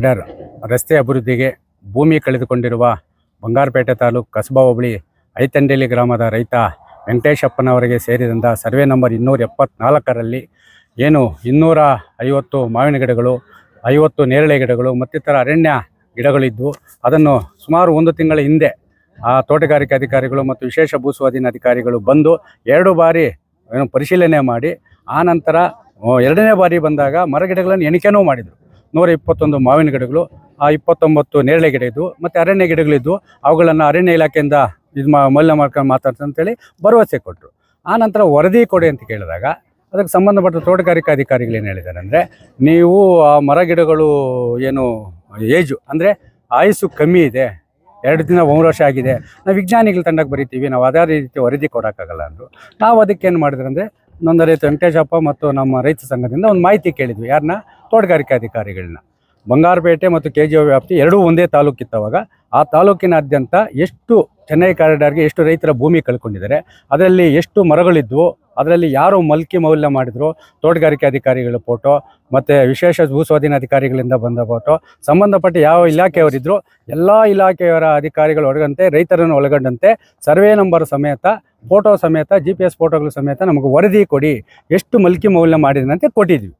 ಕಡರ್ ರಸ್ತೆ ಅಭಿವೃದ್ಧಿಗೆ ಭೂಮಿ ಕಳೆದುಕೊಂಡಿರುವ ಬಂಗಾರಪೇಟೆ ತಾಲೂಕು ಕಸಬಾ ಹೋಬಳಿ ಐತಂಡೇಲಿ ಗ್ರಾಮದ ರೈತ ವೆಂಕಟೇಶಪ್ಪನವರಿಗೆ ಸೇರಿದಂಥ ಸರ್ವೆ ನಂಬರ್ ಇನ್ನೂರ ಎಪ್ಪತ್ನಾಲ್ಕರಲ್ಲಿ ಏನು ಇನ್ನೂರ ಐವತ್ತು ಮಾವಿನ ಗಿಡಗಳು, ಐವತ್ತು ನೇರಳೆ ಗಿಡಗಳು ಮತ್ತಿತರ ಅರಣ್ಯ ಗಿಡಗಳಿದ್ದವು ಅದನ್ನು ಸುಮಾರು ಒಂದು ತಿಂಗಳ ಹಿಂದೆ ಆ ತೋಟಗಾರಿಕೆ ಅಧಿಕಾರಿಗಳು ಮತ್ತು ವಿಶೇಷ ಭೂಸ್ವಾಧೀನ ಅಧಿಕಾರಿಗಳು ಬಂದು ಎರಡು ಬಾರಿ ಏನು ಪರಿಶೀಲನೆ ಮಾಡಿ ಆ ನಂತರ ಎರಡನೇ ಬಾರಿ ಬಂದಾಗ ಮರಗಿಡಗಳನ್ನು ಎಣಿಕೆನೂ ಮಾಡಿದರು. ನೂರ ಇಪ್ಪತ್ತೊಂದು ಮಾವಿನ ಗಿಡಗಳು, ಆ ಇಪ್ಪತ್ತೊಂಬತ್ತು ನೇರಳೆ ಗಿಡ ಇದ್ವು, ಮತ್ತು ಅರಣ್ಯ ಗಿಡಗಳಿದ್ವು ಅವುಗಳನ್ನು ಅರಣ್ಯ ಇಲಾಖೆಯಿಂದ ಇದು ಮಾ, ಮೌಲ್ಯ ಮಾಡ್ಕೊಂಡು ಮಾತಾಡ್ತಾರೆ ಅಂತೇಳಿ ಭರವಸೆ ಕೊಟ್ಟರು ಆ ನಂತರ ವರದಿ ಕೊಡಿ ಅಂತ ಕೇಳಿದಾಗ ಅದಕ್ಕೆ ಸಂಬಂಧಪಟ್ಟ ತೋಟಗಾರಿಕಾ ಅಧಿಕಾರಿಗಳು ಏನು ಹೇಳಿದ್ದಾರೆ ಅಂದರೆ ನೀವು ಆ ಮರ ಗಿಡಗಳು ಏನು ಏಜು, ಅಂದರೆ ಆಯಸ್ಸು ಕಮ್ಮಿ ಇದೆ, ಎರಡು ದಿನ ಒಂದು ವರ್ಷ ಆಗಿದೆ, ನಾವು ವಿಜ್ಞಾನಿಗಳ ತಂಡಕ್ಕೆ ಬರಿತೀವಿ, ನಾವು ಅದೇ ರೀತಿ ವರದಿ ಕೊಡೋಕ್ಕಾಗಲ್ಲ ಅಂದರು. ನಾವು ಅದಕ್ಕೆ ಏನು ಮಾಡಿದ್ರು ಅಂದರೆ ನೊಂದ ರೈತ ವೆಂಕಟೇಶಪ್ಪ ಮತ್ತು ನಮ್ಮ ರೈತ ಸಂಘದಿಂದ ಒಂದು ಮಾಹಿತಿ ಕೇಳಿದ್ವಿ. ಯಾರನ್ನ ತೋಟಗಾರಿಕೆ ಅಧಿಕಾರಿಗಳನ್ನ. ಬಂಗಾರಪೇಟೆ ಮತ್ತು ಕೆ ಜಿ ವ್ಯಾಪ್ತಿ ಎರಡೂ ಒಂದೇ ತಾಲೂಕಿತ್ತವಾಗ ಆ ತಾಲೂಕಿನಾದ್ಯಂತ ಎಷ್ಟು ಚೆನ್ನೈ ಕಾರಿಡಾರ್ಗೆ ಎಷ್ಟು ರೈತರ ಭೂಮಿ ಕಳ್ಕೊಂಡಿದ್ದಾರೆ, ಅದರಲ್ಲಿ ಎಷ್ಟು ಮರಗಳಿದ್ವು, ಅದರಲ್ಲಿ ಯಾರು ಮಲ್ಕಿ ಮೌಲ್ಯ ಮಾಡಿದ್ರು, ತೋಟಗಾರಿಕೆ ಅಧಿಕಾರಿಗಳ ಫೋಟೋ ಮತ್ತು ವಿಶೇಷ ಭೂಸ್ವಾಧೀನ ಅಧಿಕಾರಿಗಳಿಂದ ಬಂದ ಫೋಟೋ, ಸಂಬಂಧಪಟ್ಟ ಯಾವ ಇಲಾಖೆಯವರಿದ್ದರು ಎಲ್ಲ ಇಲಾಖೆಯವರ ಅಧಿಕಾರಿಗಳು ಒಳಗಂತೆ, ರೈತರನ್ನು ಒಳಗೊಂಡಂತೆ, ಸರ್ವೆ ನಂಬರ್ ಸಮೇತ, ಫೋಟೋ ಸಮೇತ ಜಿ ಪಿ ಎಸ್ ಫೋಟೋಗಳು ಸಮೇತ ನಮಗೆ ವರದಿ ಕೊಡಿ, ಎಷ್ಟು ಮಲ್ಕಿ ಮೌಲ್ಯ ಮಾಡಿದಂತೆ ಕೊಟ್ಟಿದ್ವಿ.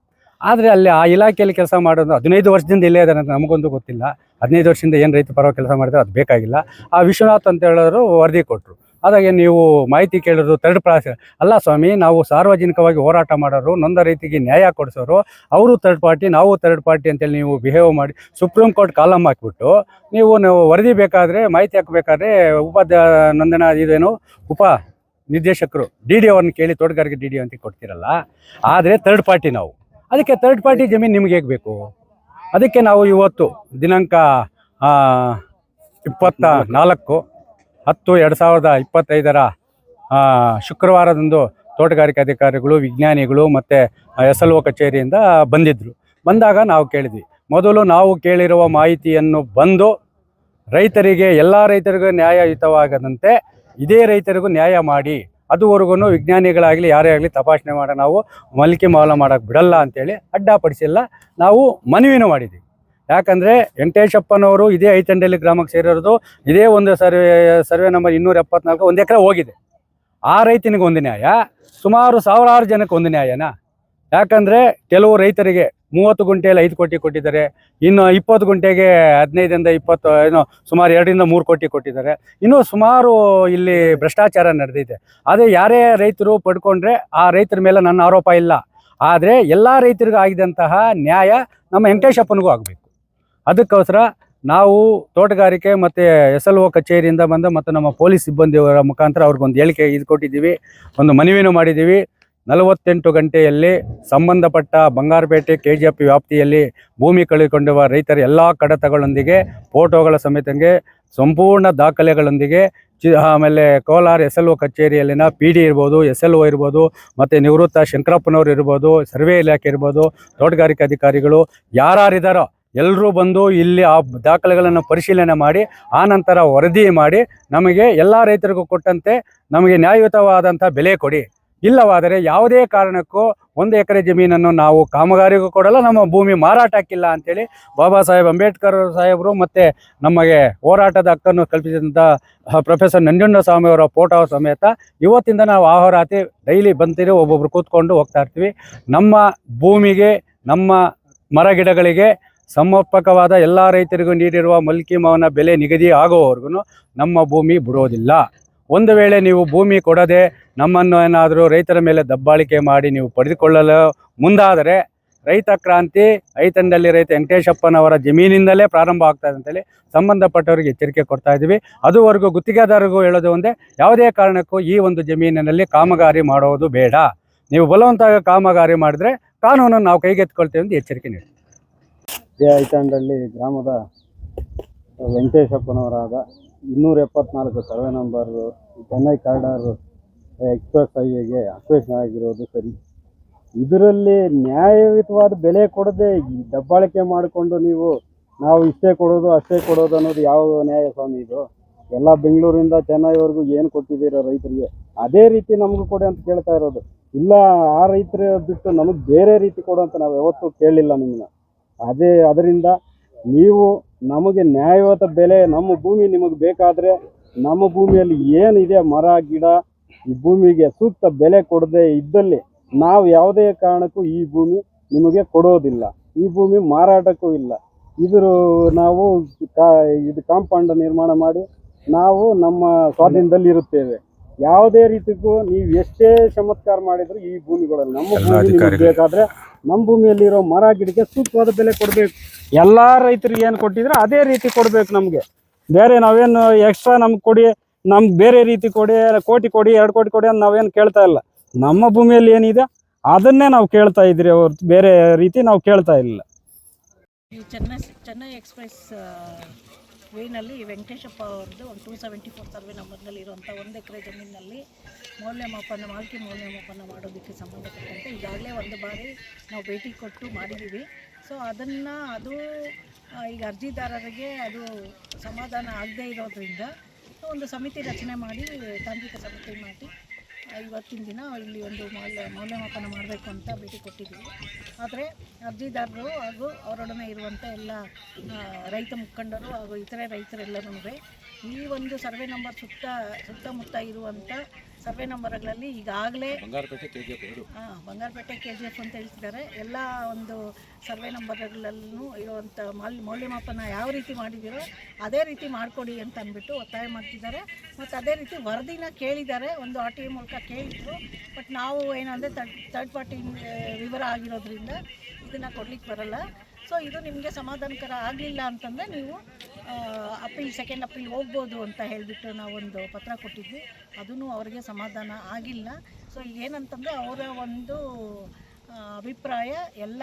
ಆದರೆ ಅಲ್ಲಿ ಆ ಇಲಾಖೆಯಲ್ಲಿ ಕೆಲಸ ಮಾಡೋದು ಹದಿನೈದು ವರ್ಷದಿಂದ ಇಲ್ಲೇ ಇದ್ದಾರೆ ಅಂತ ನಮಗೊಂದು ಗೊತ್ತಿಲ್ಲ. ಹದಿನೈದು ವರ್ಷದಿಂದ ಏನು ರೈತ ಪರವಾಗಿ ಕೆಲಸ ಮಾಡಿದ್ರೆ ಅದು ಬೇಕಾಗಿಲ್ಲ. ಆ ವಿಶ್ವನಾಥ್ ಅಂತ ಹೇಳೋರು ವರದಿ ಕೊಟ್ಟರು ಅದಾಗೆ ನೀವು ಮಾಹಿತಿ ಕೇಳೋದು ಥರ್ಡ್ ಕ್ಲಾಸ್ ಅಲ್ಲ ಸ್ವಾಮಿ, ನಾವು ಸಾರ್ವಜನಿಕವಾಗಿ ಹೋರಾಟ ಮಾಡೋರು, ನೊಂದ ರೈತಿಗೆ ನ್ಯಾಯ ಕೊಡಿಸೋರು, ಅವರು ಥರ್ಡ್ ಪಾರ್ಟಿ ನಾವು ಥರ್ಡ್ ಪಾರ್ಟಿ ಅಂತೇಳಿ ನೀವು ಬಿಹೇವ್ ಮಾಡಿ ಸುಪ್ರೀಂ ಕೋರ್ಟ್ ಕಾಲಮ್ ಹಾಕಿಬಿಟ್ಟು ನೀವು ನಾವು ವರದಿ ಬೇಕಾದರೆ, ಮಾಹಿತಿ ಹಾಕಬೇಕಾದ್ರೆ ಉಪಾಧ್ಯ ನಂದನ ಇದೇನು, ಉಪ ನಿರ್ದೇಶಕರು ಡಿ ಡಿ ಅವ್ರನ್ನ ಕೇಳಿ ತೋಟಗಾರಿಕೆ ಡಿ ಡಿ ಅಂತ ಕೊಡ್ತೀರಲ್ಲ. ಆದರೆ ಥರ್ಡ್ ಪಾರ್ಟಿ ನಾವು. ಅದಕ್ಕೆ ಥರ್ಡ್ ಪಾರ್ಟಿ ಜಮೀನು ನಿಮ್ಗೆ ಹೇಗೆ ಬೇಕು? ಅದಕ್ಕೆ ನಾವು ಇವತ್ತು ದಿನಾಂಕ ಇಪ್ಪತ್ತ ನಾಲ್ಕು ಹತ್ತು ಎರಡು ಸಾವಿರದ ಇಪ್ಪತ್ತೈದರ ಶುಕ್ರವಾರದಂದು ತೋಟಗಾರಿಕೆ ಅಧಿಕಾರಿಗಳು, ವಿಜ್ಞಾನಿಗಳು ಮತ್ತು ಎಸ್ ಎಲ್ ಒ ಕಚೇರಿಯಿಂದ ಬಂದಿದ್ದರು ಬಂದಾಗ ನಾವು ಕೇಳಿದ್ವಿ. ಮೊದಲು ನಾವು ಕೇಳಿರುವ ಮಾಹಿತಿಯನ್ನು ಬಂದು ರೈತರಿಗೆ, ಎಲ್ಲ ರೈತರಿಗೂ ನ್ಯಾಯಯುತವಾಗದಂತೆ ಇದೇ ರೈತರಿಗೂ ನ್ಯಾಯ ಮಾಡಿ ಅದುವರೆಗೂ ವಿಜ್ಞಾನಿಗಳಾಗಲಿ, ಯಾರೇ ಆಗಲಿ ತಪಾಸಣೆ ಮಾಡೋ, ನಾವು ಮಲಿಕೆ ಮಾಲ ಮಾಡೋಕ್ಕೆ ಬಿಡಲ್ಲ ಅಂತೇಳಿ ಅಡ್ಡಪಡಿಸಿಲ್ಲ ನಾವು ಮನವಿನೂ ಮಾಡಿದ್ದೀವಿ. ಯಾಕಂದರೆ ವೆಂಕಟೇಶಪ್ಪನವರು ಇದೇ ಐತಂಡಲ್ಲಿ ಗ್ರಾಮಕ್ಕೆ ಸೇರಿರೋದು, ಇದೇ ಒಂದು ಸರ್ವೆ ಸರ್ವೆ ನಂಬರ್ ಇನ್ನೂರ ಎಪ್ಪತ್ನಾಲ್ಕು ಒಂದು ಎಕರೆ ಹೋಗಿದೆ. ಆ ರೈತನಿಗೆ ಒಂದು ನ್ಯಾಯ, ಸುಮಾರು ಸಾವಿರಾರು ಜನಕ್ಕೆ ಒಂದು ನ್ಯಾಯನಾ? ಯಾಕಂದರೆ ಕೆಲವು ರೈತರಿಗೆ ಮೂವತ್ತು ಗುಂಟೆಯಲ್ಲಿ ಐದು ಕೋಟಿ ಕೊಟ್ಟಿದ್ದಾರೆ. ಇನ್ನು ಇಪ್ಪತ್ತು ಗುಂಟೆಗೆ ಹದಿನೈದರಿಂದ ಇಪ್ಪತ್ತು ಏನೋ ಸುಮಾರು ಎರಡರಿಂದ ಮೂರು ಕೋಟಿ ಕೊಟ್ಟಿದ್ದಾರೆ. ಇನ್ನೂ ಸುಮಾರು ಇಲ್ಲಿ ಭ್ರಷ್ಟಾಚಾರ ನಡೆದಿದೆ. ಅದೇ ಯಾರೇ ರೈತರು ಪಡ್ಕೊಂಡ್ರೆ ಆ ರೈತರ ಮೇಲೆ ನನ್ನ ಆರೋಪ ಇಲ್ಲ. ಆದರೆ ಎಲ್ಲ ರೈತರಿಗೂ ಆಗಿದಂತಹ ನ್ಯಾಯ ನಮ್ಮ ವೆಂಕಟೇಶಪ್ಪನಿಗೂ ಆಗಬೇಕು. ಅದಕ್ಕೋಸ್ಕರ ನಾವು ತೋಟಗಾರಿಕೆ ಮತ್ತು ಎಸ್ ಎಲ್ ಒ ಕಚೇರಿಯಿಂದ ಬಂದು ಮತ್ತು ನಮ್ಮ ಪೊಲೀಸ್ ಸಿಬ್ಬಂದಿಯವರ ಮುಖಾಂತರ ಅವ್ರಿಗೊಂದು ಹೇಳಿಕೆ ಇದು ಕೊಟ್ಟಿದ್ದೀವಿ. ಒಂದು ಮನವಿನೂ ಮಾಡಿದ್ದೀವಿ. ನಲವತ್ತೆಂಟು ಗಂಟೆಯಲ್ಲಿ ಸಂಬಂಧಪಟ್ಟ ಬಂಗಾರಪೇಟೆ ಕೆ ಜಿ ಎಫ್ ವ್ಯಾಪ್ತಿಯಲ್ಲಿ ಭೂಮಿ ಕಳೆದುಕೊಂಡಿರುವ ರೈತರ ಎಲ್ಲ ಕಡತಗಳೊಂದಿಗೆ ಫೋಟೋಗಳ ಸಮೇತಂಗೆ ಸಂಪೂರ್ಣ ದಾಖಲೆಗಳೊಂದಿಗೆ ಚಿ, ಆಮೇಲೆ ಕೋಲಾರ ಎಸ್ ಎಲ್ ಒ ಕಚೇರಿಯಲ್ಲಿನ ಪಿ ಡಿ ಇರ್ಬೋದು ಎಸ್ ಎಲ್ ಒ ಇರ್ಬೋದು, ಮತ್ತು ನಿವೃತ್ತ ಶಂಕರಪ್ಪನವರು ಇರ್ಬೋದು, ಸರ್ವೆ ಇಲಾಖೆ ಇರ್ಬೋದು, ತೋಟಗಾರಿಕೆ ಅಧಿಕಾರಿಗಳು ಯಾರ್ಯಾರಿದ್ದಾರೋ ಎಲ್ಲರೂ ಬಂದು ಇಲ್ಲಿ ಆ ದಾಖಲೆಗಳನ್ನು ಪರಿಶೀಲನೆ ಮಾಡಿ, ಆ ನಂತರ ವರದಿ ಮಾಡಿ ನಮಗೆ ಎಲ್ಲ ರೈತರಿಗೂ ಕೊಟ್ಟಂತೆ ನಮಗೆ ನ್ಯಾಯಯುತವಾದಂಥ ಬೆಲೆ ಕೊಡಿ. ಇಲ್ಲವಾದರೆ ಯಾವುದೇ ಕಾರಣಕ್ಕೂ ಒಂದು ಎಕರೆ ಜಮೀನನ್ನು ನಾವು ಕಾಮಗಾರಿಗೂ ಕೊಡಲ್ಲ, ನಮ್ಮ ಭೂಮಿ ಮಾರಾಟಕ್ಕಿಲ್ಲ ಅಂತೇಳಿ ಬಾಬಾ ಸಾಹೇಬ್ ಅಂಬೇಡ್ಕರ್ ಸಾಹೇಬರು ಮತ್ತು ನಮಗೆ ಹೋರಾಟದ ಹಕ್ಕನ್ನು ಕಲ್ಪಿಸಿದಂಥ ಪ್ರೊಫೆಸರ್ ನಂಜುಂಡ ಸ್ವಾಮಿಯವರ ಫೋಟೋ ಸಮೇತ ಇವತ್ತಿಂದ ನಾವು ಆಹೋರಾತಿ ಡೈಲಿ ಬಂತೀರಿ ಒಬ್ಬೊಬ್ರು ಕೂತ್ಕೊಂಡು ಹೋಗ್ತಾ ಇರ್ತೀವಿ. ನಮ್ಮ ಭೂಮಿಗೆ, ನಮ್ಮ ಮರಗಿಡಗಳಿಗೆ ಸಮರ್ಪಕವಾದ ಎಲ್ಲ ರೈತರಿಗೂ ನೀಡಿರುವ ಮಲ್ಕಿ ಮಾವನ ಬೆಲೆ ನಿಗದಿ ಆಗುವವರೆಗೂ ನಮ್ಮ ಭೂಮಿ ಬಿಡೋದಿಲ್ಲ. ಒಂದು ವೇಳೆ ನೀವು ಭೂಮಿ ಕೊಡದೆ ನಮ್ಮನ್ನು ಏನಾದರೂ ರೈತರ ಮೇಲೆ ದಬ್ಬಾಳಿಕೆ ಮಾಡಿ ನೀವು ಪಡೆದುಕೊಳ್ಳಲು ಮುಂದಾದರೆ ರೈತ ಕ್ರಾಂತಿ ಐತಂಡಲ್ಲಿ ರೈತ ವೆಂಕಟೇಶಪ್ಪನವರ ಜಮೀನಿಂದಲೇ ಪ್ರಾರಂಭ ಆಗ್ತದೆ ಅಂತೇಳಿ ಸಂಬಂಧಪಟ್ಟವರಿಗೆ ಎಚ್ಚರಿಕೆ ಕೊಡ್ತಾ ಇದ್ದೀವಿ. ಅದುವರೆಗೂ ಗುತ್ತಿಗೆದಾರರಿಗೂ ಹೇಳೋದು ಒಂದೇ, ಯಾವುದೇ ಕಾರಣಕ್ಕೂ ಈ ಒಂದು ಜಮೀನಿನಲ್ಲಿ ಕಾಮಗಾರಿ ಮಾಡೋದು ಬೇಡ. ನೀವು ಬಲವಂತ ಕಾಮಗಾರಿ ಮಾಡಿದ್ರೆ ಕಾನೂನನ್ನು ನಾವು ಕೈಗೆತ್ಕೊಳ್ತೇವೆ ಎಂದು ಎಚ್ಚರಿಕೆ ನೀಡಿ ಜೆ ಐತಂಡಳ್ಳಿ ಗ್ರಾಮದ ವೆಂಕಟೇಶಪ್ಪನವರಾದ ಇನ್ನೂರ ಎಪ್ಪತ್ನಾಲ್ಕು survey number Chennai corridor express ಹೈವೇಗೆ acquisition ಆಗಿರೋದು ಸರಿ. ಇದರಲ್ಲಿ ನ್ಯಾಯಯುತವಾದ ಬೆಲೆ ಕೊಡದೆ ದಬ್ಬಾಳಿಕೆ ಮಾಡಿಕೊಂಡು ನೀವು, ನಾವು ಇಷ್ಟೇ ಕೊಡೋದು, ಅಷ್ಟೇ ಕೊಡೋದು ಅನ್ನೋದು ಯಾವ ನ್ಯಾಯ ಸ್ವಾಮಿ ಇದು? ಎಲ್ಲ ಬೆಂಗಳೂರಿಂದ ಚೆನ್ನೈವರೆಗೂ ಏನು ಕೊಟ್ಟಿದ್ದೀರ ರೈತರಿಗೆ? ಅದೇ ರೀತಿ ನಮಗೂ ಕೊಡಿ ಅಂತ ಕೇಳ್ತಾ ಇರೋದು. ಇಲ್ಲ, ಆ ರೈತರ ಬಿಟ್ಟು ನಮಗೆ ಬೇರೆ ರೀತಿ ಕೊಡು ಅಂತ ನಾವು ಯಾವತ್ತೂ ಕೇಳಲಿಲ್ಲ ನಿಮ್ಮನ್ನ. ಅದೇ, ಅದರಿಂದ ನೀವು ನಮಗೆ ನ್ಯಾಯವಾದ ಬೆಲೆ ನಮ್ಮ ಭೂಮಿ ನಿಮಗೆ ಬೇಕಾದರೆ ನಮ್ಮ ಭೂಮಿಯಲ್ಲಿ ಏನಿದೆ ಮರ, ಗಿಡ, ಈ ಭೂಮಿಗೆ ಸೂಕ್ತ ಬೆಲೆ ಕೊಡದೆ ಇದ್ದಲ್ಲಿ ನಾವು ಯಾವುದೇ ಕಾರಣಕ್ಕೂ ಈ ಭೂಮಿ ನಿಮಗೆ ಕೊಡೋದಿಲ್ಲ. ಈ ಭೂಮಿ ಮಾರಾಟಕ್ಕೂ ಇಲ್ಲ. ಇದ್ರ ನಾವು ಕಾ ಇದು ಕಾಂಪೌಂಡ್ ನಿರ್ಮಾಣ ಮಾಡಿ ನಾವು ನಮ್ಮ ಸ್ವಾಧೀನದಲ್ಲಿ ಇರುತ್ತೇವೆ ಯಾವುದೇ ರೀತಿಗೂ ನೀವು ಎಷ್ಟೇ ಚಮತ್ಕಾರ ಮಾಡಿದ್ರು ಈ ಭೂಮಿಗಳಲ್ಲಿ ನಮ್ಮ ಭೂಮಿ ಬೇಕಾದ್ರೆ ನಮ್ಮ ಭೂಮಿಯಲ್ಲಿರೋ ಮರ ಗಿಡಕ್ಕೆ ಸೂಕ್ತವಾದ ಬೆಲೆ ಕೊಡಬೇಕು. ಎಲ್ಲ ರೈತರಿಗೆ ಏನು ಕೊಟ್ಟಿದ್ರೆ ಅದೇ ರೀತಿ ಕೊಡಬೇಕು ನಮಗೆ. ಬೇರೆ ನಾವೇನು ಎಕ್ಸ್ಟ್ರಾ ನಮ್ಗೆ ಕೊಡಿ ನಮ್ಗೆ ಬೇರೆ ರೀತಿ ಕೊಡಿ ಕೋಟಿ ಕೊಡಿ ಎರಡು ಕೋಟಿ ಕೊಡಿ ಅಂತ ನಾವೇನು ಕೇಳ್ತಾ ಇಲ್ಲ. ನಮ್ಮ ಭೂಮಿಯಲ್ಲಿ ಏನಿದೆ ಅದನ್ನೇ ನಾವು ಕೇಳ್ತಾ ಇದ್ರಿ ಅವ್ರ ಬೇರೆ ರೀತಿ ನಾವು ಕೇಳ್ತಾ ಇಲ್ಲ. ಚೆನ್ನೈ ಚೆನ್ನೈ ಎಕ್ಸ್ಪ್ರೆಸ್ ವೇನಲ್ಲಿ ವೆಂಕಟೇಶಪ್ಪ ಅವ್ರದ್ದು ಒಂದು ಟೂ ಸೆವೆಂಟಿ ಫೋರ್ ಸರ್ವೆ ನಂಬರ್ನಲ್ಲಿ ಇರುವಂಥ ಒಂದು ಎಕರೆ ಜಮೀನಿನಲ್ಲಿ ಮೌಲ್ಯಮಾಪನ ಮಾಲ್ಕಿ ಮೌಲ್ಯಮಾಪನ ಮಾಡೋದಕ್ಕೆ ಸಂಬಂಧಪಟ್ಟಂತೆ ಈಗಾಗಲೇ ಒಂದು ಬಾರಿ ನಾವು ಭೇಟಿ ಕೊಟ್ಟು ಮಾಡಿದ್ದೀವಿ. ಸೊ ಅದನ್ನು ಅದು ಈಗ ಅರ್ಜಿದಾರರಿಗೆ ಅದು ಸಮಾಧಾನ ಆಗದೇ ಇರೋದ್ರಿಂದ ಒಂದು ಸಮಿತಿ ರಚನೆ ಮಾಡಿ ತಾಂತ್ರಿಕ ಸಮಿತಿ ಮಾಡಿ ಇವತ್ತಿನ ದಿನ ಇಲ್ಲಿ ಒಂದು ಮೌಲ್ಯ, ಮೌಲ್ಯಮಾಪನ ಮಾಡಬೇಕು ಅಂತ ಭೇಟಿ ಕೊಟ್ಟಿದ್ದೀವಿ. ಆದರೆ ಅರ್ಜಿದಾರರು ಹಾಗೂ ಅವರೊಡನೆ ಇರುವಂಥ ಎಲ್ಲ ರೈತ ಮುಖಂಡರು ಹಾಗೂ ಇತರೆ ರೈತರೆಲ್ಲರೂ ಈ ಒಂದು ಸರ್ವೆ ನಂಬರ್ ಸುತ್ತ, ಸುತ್ತಮುತ್ತ ಇರುವಂಥ ಸರ್ವೆ ನಂಬರ್ಗಳಲ್ಲಿ ಈಗಾಗಲೇ ಹಾಂ ಬಂಗಾರಪೇಟೆ ಕೆ ಜಿ ಎಫ್ ಅಂತ ಹೇಳ್ತಿದ್ದಾರೆ. ಎಲ್ಲ ಒಂದು ಸರ್ವೆ ನಂಬರ್ಗಳಲ್ಲೂ ಇರುವಂಥ ಮಾಲ್ ಮೌಲ್ಯಮಾಪನ ಯಾವ ರೀತಿ ಮಾಡಿದ್ದೀರೋ ಅದೇ ರೀತಿ ಮಾಡಿಕೊಡಿ ಅಂತ ಅಂದ್ಬಿಟ್ಟು ಒತ್ತಾಯ ಮಾಡ್ತಿದ್ದಾರೆ. ಮತ್ತು ಅದೇ ರೀತಿ ವರದಿನ ಕೇಳಿದ್ದಾರೆ. ಒಂದು ಆರ್ ಟಿ ಮೂಲಕ ಕೇಳಿದ್ರು. ಬಟ್ ನಾವು ಏನಂದರೆ ತರ್ಡ್ ತರ್ಡ್ ಪಾರ್ಟಿ ವಿವರ ಆಗಿರೋದ್ರಿಂದ ಇದನ್ನು ಕೊಡ್ಲಿಕ್ಕೆ ಬರಲ್ಲ. ಸೊ ಇದು ನಿಮಗೆ ಸಮಾಧಾನಕರ ಆಗಲಿಲ್ಲ ಅಂತಂದರೆ ನೀವು ಅಪೀಲ್ ಸೆಕೆಂಡ್ ಅಪೀಲ್ ಹೋಗ್ಬೋದು ಅಂತ ಹೇಳಿಬಿಟ್ಟು ನಾವೊಂದು ಪತ್ರ ಕೊಟ್ಟಿದ್ವಿ. ಅದೂ ಅವರಿಗೆ ಸಮಾಧಾನ ಆಗಿಲ್ಲ. ಸೊ ಏನಂತಂದರೆ ಅವರ ಒಂದು ಅಭಿಪ್ರಾಯ ಎಲ್ಲ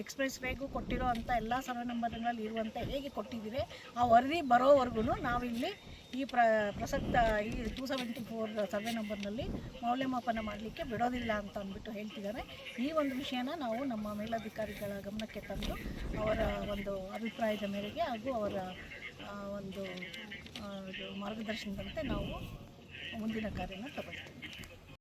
ಎಕ್ಸ್ಪ್ರೆಸ್ ವೇಗೂ ಕೊಟ್ಟಿರೋ ಅಂಥ ಎಲ್ಲ ಸರ್ವೆ ನಂಬರ್ಗಳಲ್ಲಿ ಇರುವಂಥ ಹೇಗೆ ಕೊಟ್ಟಿದ್ದೀರಿ, ಆ ವರದಿ ಬರೋವರೆಗೂ ನಾವಿಲ್ಲಿ ಈ ಪ್ರ, ಪ್ರಸಕ್ತ ಈ ಟೂ ಸೆವೆಂಟಿ ಫೋರ್ ಸರ್ವೆ ನಂಬರ್ನಲ್ಲಿ ಮೌಲ್ಯಮಾಪನ ಮಾಡಲಿಕ್ಕೆ ಬಿಡೋದಿಲ್ಲ ಅಂತ ಅಂದ್ಬಿಟ್ಟು ಹೇಳ್ತಿದ್ದಾರೆ. ಈ ಒಂದು ವಿಷಯನ ನಾವು ನಮ್ಮ ಮೇಲಧಿಕಾರಿಗಳ ಗಮನಕ್ಕೆ ತಂದು ಅವರ ಒಂದು ಅಭಿಪ್ರಾಯದ ಮೇರೆಗೆ ಹಾಗೂ ಅವರ ಒಂದು ಮಾರ್ಗದರ್ಶನದಂತೆ ನಾವು ಮುಂದಿನ ಕಾರ್ಯನ ತಗೊಳ್ತೀವಿ.